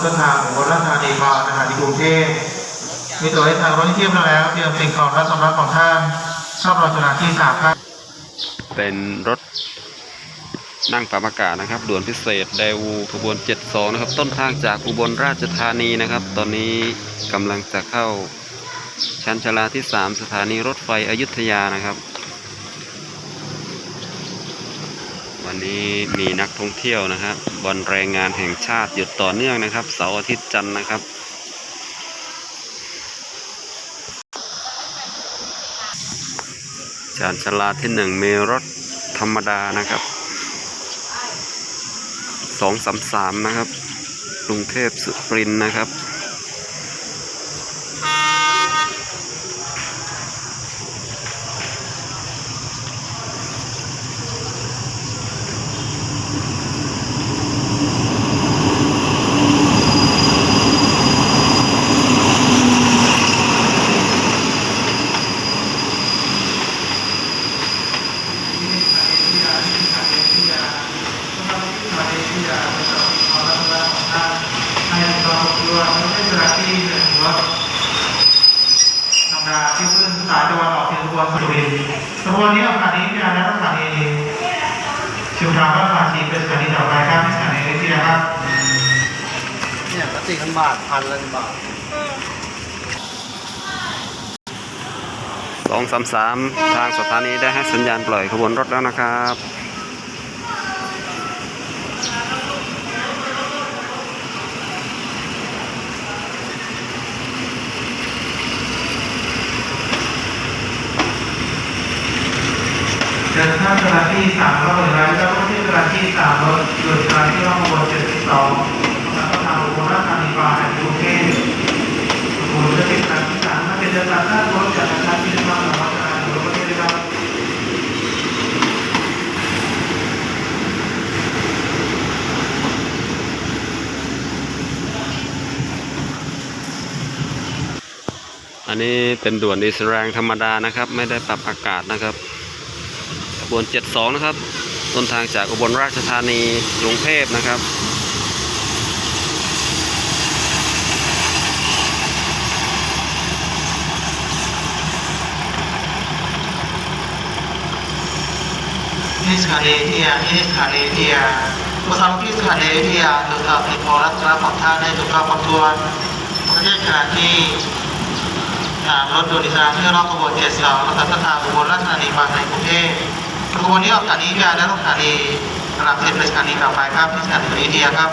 เส้นทางของราชธานีมาสถานีกรุงเทพมีตัวให้ทางรถเทียบมาแล้วเตรียมสิ่งของและสมบัติของท่านชอบรอจุฬาที่สามครับเป็นรถนั่งปรับอากาศนะครับ ด่วนพิเศษเดวูขบวน 72 นะครับ ต้นทางจากอุบลราชธานีนะครับ ตอนนี้กำลังจะเข้าชั้นชลาที่ 3 สถานีรถไฟอยุธยานะครับ วันนี้มีนักท่องเที่ยวนะครับวันแรงงานแห่งชาติหยุดต่อเนื่องนะครับ เสาร์อาทิตย์จันทร์นะครับ จานชลาที่หนึ่งมีรถธรรมดานะครับสองสามสามนะครับ กรุงเทพสุรินนะครับ เราดูว่าไม่ใช่สถานที่หนึ่งรถธรรมดาที่ขึ้นสายตะวันออกเฉียงตะวันสุรินทร์ขบวนนี้ออกสถานีพิทยาและสถานีชุมทางวัดภาชีเป็นสถานีต่อไปครับสถานีวิทยาครับเนี่ยก็สี่พันบาทพันละบาทสองสามสามทางสถานีได้ให้สัญญาณปล่อยขบวนรถแล้วนะครับ ดินข้ามสถานที่สามรอบหนึ่งร้อยแล้วก็ที่สถานที่สามรถหยุดสถานที่ร่องขบวนเจ็ดสิบสองแล้วก็ทางอุบลราชธานีมาแห่งกรุงเทพขบวนจะเป็นสถานที่สามถ้าเป็นเดินตามหน้ารถจากสถานที่มาของวัดสถานีรถก็ได้ครับอันนี้เป็นด่วนดีเซลแรงธรรมดานะครับ ไม่ได้ปรับอากาศนะครับ บวน 72 นะครับ ต้นทางจากอุบลราชธานีกรุงเทพนะครับนี่สถานีวิทยานี่สถานีวิทยาทุกครั้งที่สถานีวิทยาถูกต้องผิดพอรัตนของท่านได้ถูกต้องครบถ้วนประเทศขณะที่อ่ารถโดยสารที่รอบขบวนเจ็ดสองแล้วก็สถานีอุบลราชธานีมาในกรุงเทพ ขบวนนี้ออกสถานียาและลงสถานีสลับเป็นสถานีต่อไปครับที่สถานีวิทยาครับ